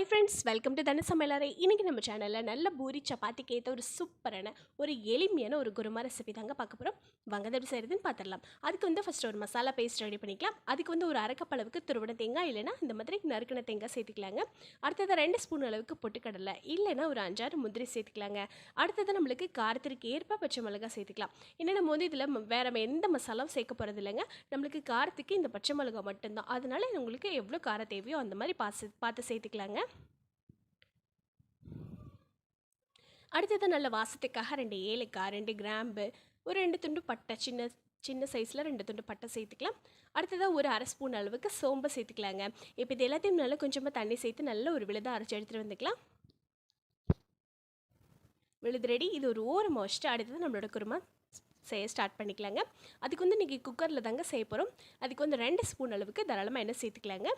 Hi friends welcome to தன சமையலறை இன்றைக்கி நம்ம சேனலில் நல்ல பூரி சப்பாத்திக்கு ஏற்ற ஒரு சூப்பரான ஒரு எளிமையான ஒரு குருமா ரெசிபி தாங்க பார்க்க போகிறோம் வாங்க எப்படி செய்கிறதுன்னு பார்த்துடலாம் அதுக்கு வந்து ஃபஸ்ட்டு ஒரு மசாலா பேஸ்ட் ரெடி பண்ணிக்கலாம். அதுக்கு வந்து ஒரு அரைக்கப் அளவுக்கு துருவன தேங்காய் இல்லைன்னா இந்த மாதிரி நறுக்கின தேங்காய் சேர்த்துக்கலாங்க. அடுத்தது ரெண்டு ஸ்பூன் அளவுக்கு பொட்டுக்கடலை இல்லைன்னா ஒரு அஞ்சாறு முந்திரி சேர்த்துக்கலாங்க. அடுத்தது நம்மளுக்கு காரத்திற்கு ஏற்ப பச்சை மிளகாய் சேர்த்துக்கலாம். ஏன்னா நம்ம வந்து இதில் வேறு எந்த மசாலாவும் சேர்க்க போகிறது இல்லைங்க. நம்மளுக்கு காரத்துக்கு இந்த பச்சை மிளகாய் மட்டும்தான். அதனால உங்களுக்கு எவ்வளோ காரம் தேவையோ அந்த மாதிரி பார்த்து பார்த்து சேர்த்துக்கலாங்க. அடுத்தது நல்ல வாசத்துக்காக ரெண்டு ஏலக்காய் ரெண்டு கிராம்பு ஒரு ரெண்டு துண்டு பட்டை சின்ன சின்ன சைஸில் ரெண்டு துண்டு பட்டை சேர்த்துக்கலாம். அடுத்ததாக ஒரு அரை ஸ்பூன் அளவுக்கு சோம்பை சேர்த்துக்கலாங்க. இப்போ இது எல்லாத்தையும் நல்லா கொஞ்சமாக தண்ணி சேர்த்து நல்ல ஒரு விழுதாக அரைச்சி எடுத்துகிட்டு வந்துக்கலாம். விழுது ரெடி இது ஒரு ஓரமாக வச்சுட்டு அடுத்தது நம்மளோட குருமா செய்ய ஸ்டார்ட் பண்ணிக்கலாங்க. அதுக்கு வந்து இன்றைக்கி குக்கரில் தாங்க செய்ய போகிறோம் அதுக்கு வந்து ரெண்டு ஸ்பூன் அளவுக்கு தாராளமாக எண்ணெய் சேர்த்துக்கலாங்க.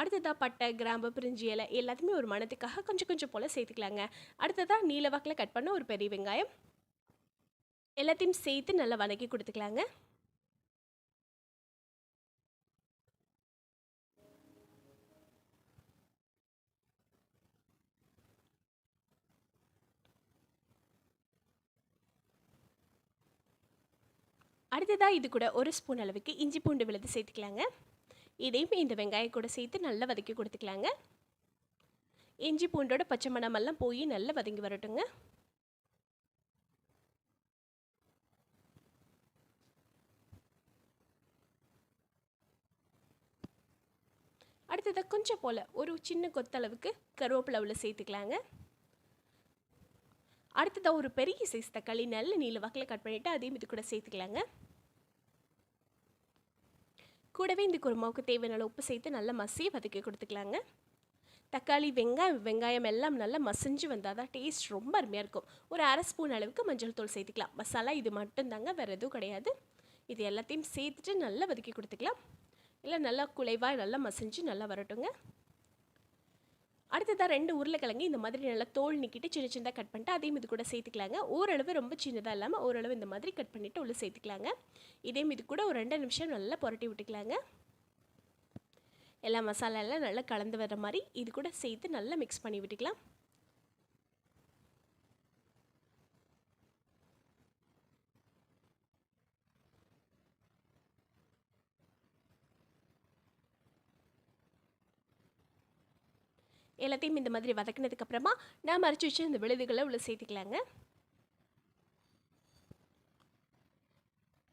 அடுத்ததாக பட்டை கிராம்பு பிரிஞ்சி இலை எல்லாத்தையுமே ஒரு மனத்துக்காக கொஞ்சம் கொஞ்சம் போல் சேர்த்துக்கலாங்க. அடுத்ததாக நீல வாக்கில் கட் பண்ண ஒரு பெரிய வெங்காயம். எல்லாத்தையும் சேர்த்து நல்லா வதக்கி கொடுத்துக்கலாங்க. அடுத்ததாக இது கூட ஒரு ஸ்பூன் அளவுக்கு இஞ்சி பூண்டு விழுது சேர்த்துக்கலாங்க. இதையும் இந்த வெங்காயம் கூட சேர்த்து நல்லா வதக்கி கொடுத்துக்கலாங்க. இஞ்சி பூண்டோட பச்சை மணமெல்லாம் போய் நல்லா வதங்கி வரட்டுங்க. அடுத்ததாக கொஞ்சம் போல் ஒரு சின்ன கொத்தளவுக்கு கருவேப்பிலவில் சேர்த்துக்கலாங்க. அடுத்ததாக ஒரு பெரிய சைஸ் தக்காளி நல்ல நீல வாக்கில் கட் பண்ணிவிட்டு அதையும் இது கூட சேர்த்துக்கலாங்க. கூடவே இந்த குருமாவுக்கு தேவையான உப்பு சேர்த்து நல்லா மசிய வதக்கி கொடுத்துக்கலாங்க. தக்காளி வெங்காயம் வெங்காயம் எல்லாம் நல்லா மசிஞ்சு வந்தால் தான் டேஸ்ட் ரொம்ப அருமையாக இருக்கும். ஒரு அரை ஸ்பூன் அளவுக்கு மஞ்சள் தூள் சேர்த்துக்கலாம். மசாலா இது மட்டும்தாங்க வேறு எதுவும் கிடையாது. இது எல்லாத்தையும் சேர்த்துட்டு நல்லா வதக்கி கொடுத்துக்கலாம். இல்லை நல்லா குலைவாக நல்லா மசிஞ்சு நல்லா வரட்டுங்க. அடுத்ததாக ரெண்டு உருளைக்கிழங்கு இந்த மாதிரி நல்லா தோல் நிக்கிட்டு சின்ன சின்னதாக கட் பண்ணிட்டு அதையும் இது கூட சேர்த்துக்கலாங்க. ஓரளவு ரொம்ப சின்னதாக இல்லாமல் ஓரளவு இந்த மாதிரி கட் பண்ணிவிட்டு உள்ளே சேர்த்துக்கலாங்க. இதையும் இது கூட ஒரு ரெண்டு நிமிஷம் நல்லா புரட்டி விட்டுக்கலாங்க. எல்லா மசாலாலாம் நல்லா கலந்து வர மாதிரி இது கூட சேர்த்து நல்லா மிக்ஸ் பண்ணி விட்டுக்கலாம். எல்லாத்தையும் இந்த மாதிரி வதக்கினதுக்கப்புறமா நான் மறைச்சி வச்சு இந்த விழுதுகளை உள்ள சேர்த்துக்கலாங்க.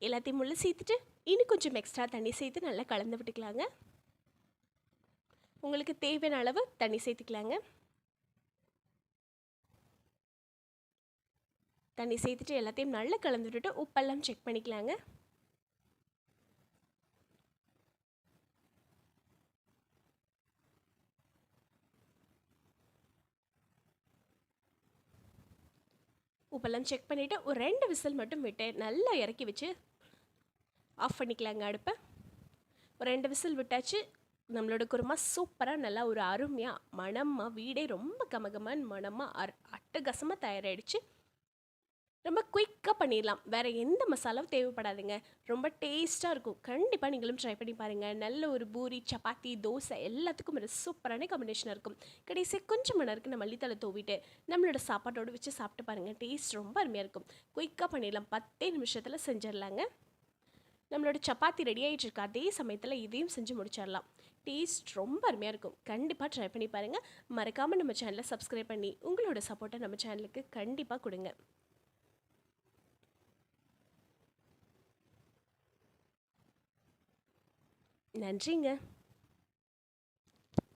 எல்லாத்தையும் உள்ள சேர்த்துட்டு இன்னும் கொஞ்சம் எக்ஸ்ட்ரா தண்ணி சேர்த்து நல்லா கலந்து விட்டுக்கலாங்க. உங்களுக்கு தேவையான அளவு தண்ணி சேர்த்துக்கலாங்க. தண்ணி சேர்த்துட்டு எல்லாத்தையும் நல்லா கலந்து விட்டுட்டு உப்பெல்லாம் செக் பண்ணிக்கலாங்க. உப்பெல்லாம் செக் பண்ணிவிட்டு ஒரு ரெண்டு விசில் மட்டும் விட்டு நல்லா இறக்கி வச்சு ஆஃப் பண்ணிக்கலாங்க அடுப்பை. ஒரு ரெண்டு விசில் விட்டாச்சு நம்மளோட குருமா சூப்பராக நல்லா ஒரு அருமையாக மணமாக வீடே ரொம்ப கமகமான மணமாக அர் அட்டகசமாக தயாராகிடுச்சு ரொம்ப குயிக்காக பண்ணிடலாம். வேறு எந்த மசாலாவும் தேவைப்படாதுங்க. ரொம்ப டேஸ்ட்டாக இருக்கும். கண்டிப்பாக நீங்களும் ட்ரை பண்ணி பாருங்கள் நல்ல ஒரு பூரி சப்பாத்தி தோசை எல்லாத்துக்கும் ஒரு சூப்பரான காம்பினேஷனாக இருக்கும். கடைசி கொஞ்சம் மணி நேரத்துக்கு மல்லித்தலை தூவிட்டு நம்மளோட சாப்பாட்டோடு வச்சு சாப்பிட்டு பாருங்கள் டேஸ்ட் ரொம்ப அருமையாக இருக்கும். குயிக்காக பண்ணிடலாம். பத்தே நிமிஷத்தில் செஞ்சிடலாங்க. நம்மளோட சப்பாத்தி ரெடி ஆகிட்டு இருக்கா அதே சமயத்தில் இதையும் செஞ்சு முடிச்சிடலாம். டேஸ்ட் ரொம்ப அருமையாக இருக்கும். கண்டிப்பாக ட்ரை பண்ணி பாருங்கள் மறக்காமல் நம்ம சேனலை சப்ஸ்கிரைப் பண்ணி உங்களோட சப்போர்ட்டை நம்ம சேனலுக்கு கண்டிப்பாக கொடுங்க. நன்றிங்க.